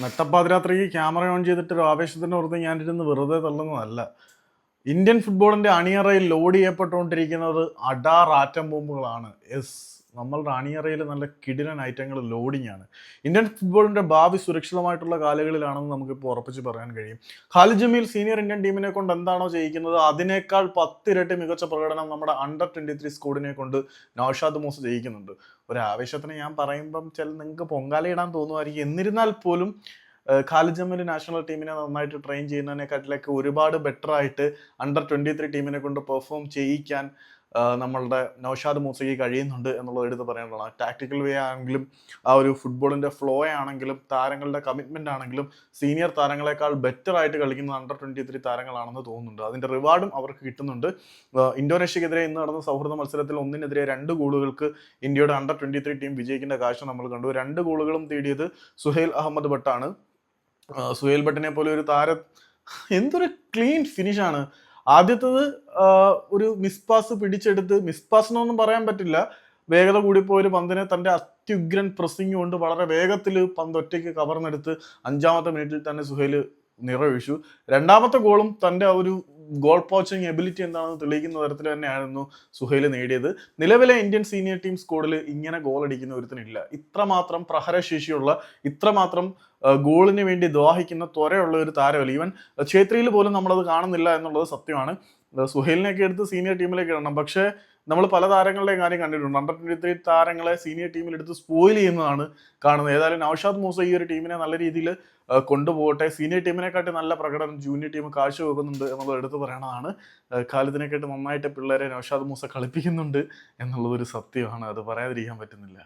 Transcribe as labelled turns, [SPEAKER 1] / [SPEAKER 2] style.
[SPEAKER 1] നട്ടപ്പാതിരാത്രിക്ക് camera on ചെയ്തിട്ട് ഒരു ആവേശത്തിന്റെ പുറത്ത് ഞാനിരുന്ന് വെറുതെ തള്ളുന്നതല്ല. ഇന്ത്യൻ ഫുട്ബോളിന്റെ അണിയറയിൽ ലോഡ് ചെയ്യപ്പെട്ടുകൊണ്ടിരിക്കുന്നത് അഡാർ ആറ്റം ബോംബുകളാണ്. യെസ്. നമ്മളുടെ റാണിയറയിൽ നല്ല കിടിലൻ ഐറ്റങ്ങൾ ലോഡിംഗ് ആണ്. ഇന്ത്യൻ ഫുട്ബോളിന്റെ ഭാവി സുരക്ഷിതമായിട്ടുള്ള കാലുകളിലാണെന്ന് നമുക്കിപ്പോൾ ഉറപ്പിച്ച് പറയാൻ കഴിയും. ഖാലിദ് ജമീൽ സീനിയർ ഇന്ത്യൻ ടീമിനെ കൊണ്ട് എന്താണോ ചെയ്യിക്കുന്നത്? അതിനേക്കാൾ പത്തിരട്ടി മികച്ച പ്രകടനം നമ്മുടെ അണ്ടർ ട്വന്റി ത്രീ സ്കോഡിനെ കൊണ്ട് നൌഷാദ് മൂസ് ജയിക്കുന്നുണ്ട്. ഒരു ആവേശത്തിന് ഞാൻ പറയുമ്പം ചില നിങ്ങൾക്ക് പൊങ്കാലയിടാൻ തോന്നുമായിരിക്കും. എന്നിരുന്നാൽ പോലും ഖാലിദ് ജമീൽ നാഷണൽ ടീമിനെ നന്നായിട്ട് ട്രെയിൻ ചെയ്യുന്നതിനെക്കാട്ടിലൊക്കെ ഒരുപാട് ബെറ്റർ ആയിട്ട് അണ്ടർ ട്വന്റി ത്രീ ടീമിനെ കൊണ്ട് പെർഫോം ചെയ്യിക്കാൻ നമ്മളുടെ നൌഷാദ് മൂസയ്ക്ക് കഴിയുന്നുണ്ട് എന്നുള്ളത് എടുത്ത് പറയേണ്ടതാണ് ടാക്ടിക്കൽ വേ ആണെങ്കിലും ആ ഒരു ഫുട്ബോളിന്റെ ഫ്ലോ ആണെങ്കിലും താരങ്ങളുടെ കമ്മിറ്റ്മെന്റ് ആണെങ്കിലും സീനിയർ താരങ്ങളെക്കാൾ ബെറ്റർ ആയിട്ട് കളിക്കുന്ന അണ്ടർ ട്വന്റി ത്രീ താരങ്ങളാണെന്ന് തോന്നുന്നുണ്ട്. അതിന്റെ റിവാർഡും അവർക്ക് കിട്ടുന്നുണ്ട്. ഇന്തോനേഷ്യക്കെതിരെ ഇന്ന് നടന്ന സൗഹൃദ മത്സരത്തിൽ ഒന്നിനെതിരെ രണ്ട് ഗോളുകൾക്ക് ഇന്ത്യയുടെ അണ്ടർ ട്വന്റി ത്രീ ടീം വിജയിക്കുന്ന കാഴ്ച നമ്മൾ കണ്ടു. രണ്ട് ഗോളുകളും തേടിയത് സുഹേൽ അഹമ്മദ് ഭട്ടാണ്. സുഹൈൽ ഭട്ടിനെ പോലെ ഒരു താര എന്തൊരു ക്ലീൻ ഫിനിഷാണ് ആദ്യത്തത് ഒരു മിസ് പാസ് പിടിച്ചെടുത്ത് മിസ് പാസ് എന്നൊന്നും പറയാൻ പറ്റില്ല. വേഗത കൂടിപ്പോയ ഒരു പന്തിനെ തന്റെ അത്യുഗ്രൻ പ്രസിംഗ് കൊണ്ട് വളരെ വേഗത്തിൽ പന്ത് ഒറ്റയ്ക്ക് കവർന്നെടുത്ത് അഞ്ചാമത്തെ മിനിറ്റിൽ തന്നെ സുഹൈൽ നിറയൊഴിച്ചു രണ്ടാമത്തെ ഗോളും തന്റെ ഒരു ഗോൾ പോച്ചിങ് എബിലിറ്റി എന്താണെന്ന് തെളിയിക്കുന്ന തരത്തിൽ തന്നെയായിരുന്നു സുഹൈൽ നേടിയത്. നിലവിലെ ഇന്ത്യൻ സീനിയർ ടീം സ്കോഡിൽ ഇങ്ങനെ ഗോൾ അടിക്കുന്ന ഒരുത്തനില്ല. ഇത്രമാത്രം പ്രഹരശേഷിയുള്ള ഇത്രമാത്രം ഗോളിന് വേണ്ടി ദ്വാഹിക്കുന്ന ത്വരയുള്ള ഒരു താരമല്ല. ഈവൻ ഛേത്രിയിൽ പോലും നമ്മളത് കാണുന്നില്ല എന്നുള്ളത് സത്യമാണ്. സുഹൈലിനെയൊക്കെ എടുത്ത് സീനിയർ ടീമിലേക്ക് ഇടണം. പക്ഷേ നമ്മൾ പല താരങ്ങളുടെയും കാര്യം കണ്ടിട്ടുണ്ട്. അണ്ടർ ട്വന്റി ത്രീ താരങ്ങളെ സീനിയർ ടീമിൽ എടുത്ത് സ്പോയിൽ ചെയ്യുന്നതാണ് കാണുന്നത്. ഏതായാലും നൌഷാദ് മൂസ ഈ ഒരു ടീമിനെ നല്ല രീതിയിൽ കൊണ്ടുപോകട്ടെ. സീനിയർ ടീമിനെക്കാട്ടി നല്ല പ്രകടനം ജൂനിയർ ടീം കാഴ്ചവെക്കുന്നുണ്ട് എന്നുള്ളത് എടുത്തു പറയണതാണ്. കാലത്തിനെക്കാട്ടി നന്നായിട്ട് പിള്ളേരെ നൌഷാദ് മൂസ കളിപ്പിക്കുന്നുണ്ട് എന്നുള്ളത് ഒരു സത്യമാണ്. അത് പറയാതിരിക്കാൻ പറ്റുന്നില്ല.